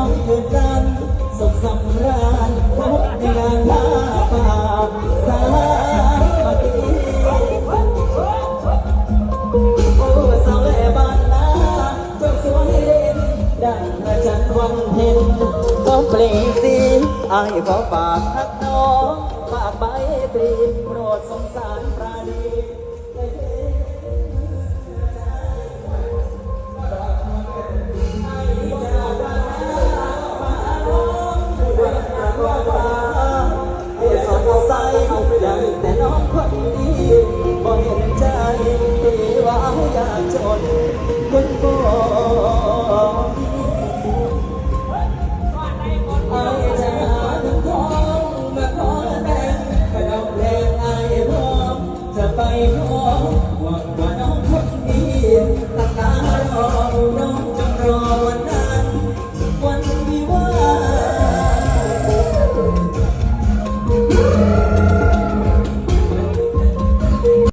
ามคืนกันสุสำราญพบในงานลาป่าสามัคคีโอ้สาวแม่บานนาจงสวยเด่นดัฉันวันเพ็ญก็เปลี่ยนสีไอาขอปากทักน้องปากใบปลีโปรดสงสารปราณี cho con